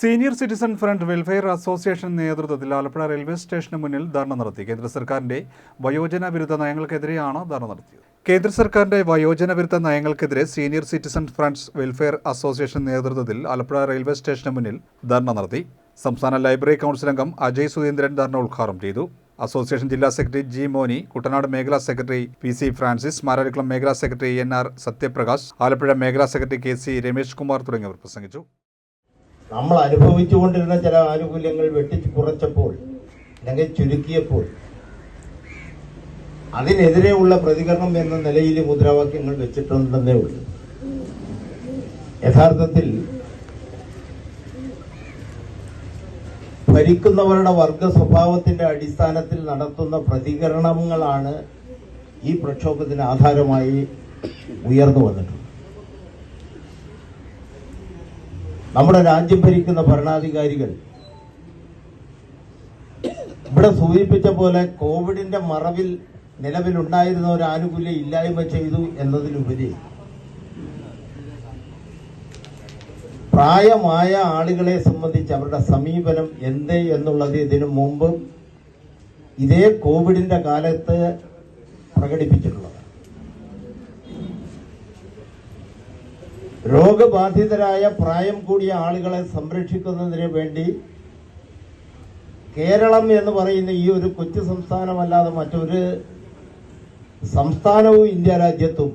Senior citizen front welfare association നേതൃത്വത്തിൽ Alappuzha railway സ്റ്റേഷന് മുന്നിൽ ധർണ നടത്തി. കേന്ദ്ര സർക്കാരിന്റെ വയോജന വിരുദ്ധ നയങ്ങൾക്കെതിരെയാണ് ധർണ നടത്തിയത്? കേന്ദ്ര സർക്കാരിന്റെ വയോജന വിരുദ്ധ നയങ്ങൾക്കെതിരെ senior citizen friends welfare association നേതൃത്വത്തിൽ ആലപ്പുഴ റെയിൽവേ സ്റ്റേഷന് മുന്നിൽ ധർണ നടത്തി. സംസ്ഥാന ലൈബ്രറി കൗൺസിൽ അംഗം അജയ് സുധീന്ദ്രൻ ധർണ ഉദ്ഘാടനം ചെയ്തു. അസോസിയേഷൻ ജില്ലാ സെക്രട്ടറി ജി മോനി കുട്ടനാട് മേഖലാ secretary P C Francis Mararikulam മേഖലാ secretary N R Sathyaprakash Alappuzha മേഖലാ secretary K C Ramesh Kumar തുടങ്ങിയവർ പ്രസംഗിച്ചു. നമ്മൾ അനുഭവിച്ചുകൊണ്ടിരുന്ന ചില ആനുകൂല്യങ്ങൾ വെട്ടി കുറച്ചപ്പോൾ അല്ലെങ്കിൽ ചുരുക്കിയപ്പോൾ അതിനെതിരെയുള്ള പ്രതികരണം എന്ന നിലയിൽ മുദ്രാവാക്യങ്ങൾ വെച്ചിട്ടുണ്ടെന്നേ ഉള്ളൂ. യഥാർത്ഥത്തിൽ ഭരിക്കുന്നവരുടെ വർഗ സ്വഭാവത്തിന്റെ അടിസ്ഥാനത്തിൽ നടത്തുന്ന പ്രതികരണങ്ങളാണ് ഈ പ്രക്ഷോഭത്തിന് ആധാരമായി ഉയർന്നു വന്നിട്ടുള്ളത്. നമ്മുടെ രാജ്യം ഭരിക്കുന്ന ഭരണാധികാരികൾ ഇവിടെ സൂചിപ്പിച്ച പോലെ കോവിഡിന്റെ മറവിൽ നിലവിലുണ്ടായിരുന്ന ഒരു ആനുകൂല്യം ഇല്ലായ്മ ചെയ്തു എന്നതിലുപരി പ്രായമായ ആളുകളെ സംബന്ധിച്ച് അവരുടെ സമീപനം എന്ത് എന്നുള്ളത് ഇതിനു മുമ്പ് ഇതേ കോവിഡിന്റെ കാലത്ത് പ്രകടിപ്പിച്ചിട്ടുള്ളത്. രോഗബാധിതരായ പ്രായം കൂടിയ ആളുകളെ സംരക്ഷിക്കുന്നതിന് വേണ്ടി കേരളം എന്ന് പറയുന്ന ഈ ഒരു കൊച്ചു സംസ്ഥാനമല്ലാതെ മറ്റൊരു സംസ്ഥാനവും ഇന്ത്യ രാജ്യത്തും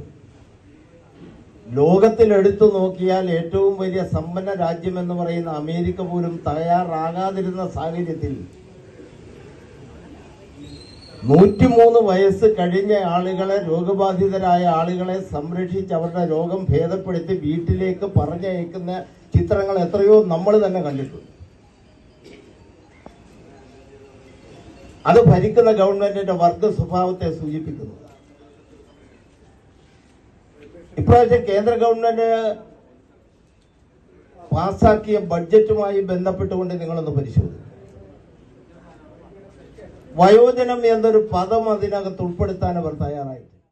ലോകത്തിലെടുത്തു നോക്കിയാൽ ഏറ്റവും വലിയ സമ്പന്ന രാജ്യമെന്ന് പറയുന്ന അമേരിക്ക പോലും തയ്യാറാകാതിരുന്ന സാഹചര്യത്തിൽ നൂറ്റിമൂന്ന് വയസ്സ് കഴിഞ്ഞ ആളുകളെ രോഗബാധിതരായ ആളുകളെ സംരക്ഷിച്ച് അവരുടെ രോഗം ഭേദപ്പെടുത്തി വീട്ടിലേക്ക് പറഞ്ഞയക്കുന്ന ചിത്രങ്ങൾ എത്രയോ നമ്മൾ തന്നെ കണ്ടിട്ടുണ്ട്. അത് ഭരിക്കുന്ന ഗവൺമെന്റിന്റെ വർഗ സ്വഭാവത്തെ സൂചിപ്പിക്കുന്നു. ഇപ്രാവശ്യം കേന്ദ്ര ഗവൺമെന്റ് പാസാക്കിയ ബഡ്ജറ്റുമായി ബന്ധപ്പെട്ടുകൊണ്ട് നിങ്ങളൊന്ന് പരിശോധിക്കും. വയോജനം എന്നൊരു പദം അതിനകത്ത് ഉൾപ്പെടുത്താൻ അവർ തയ്യാറായിട്ടില്ല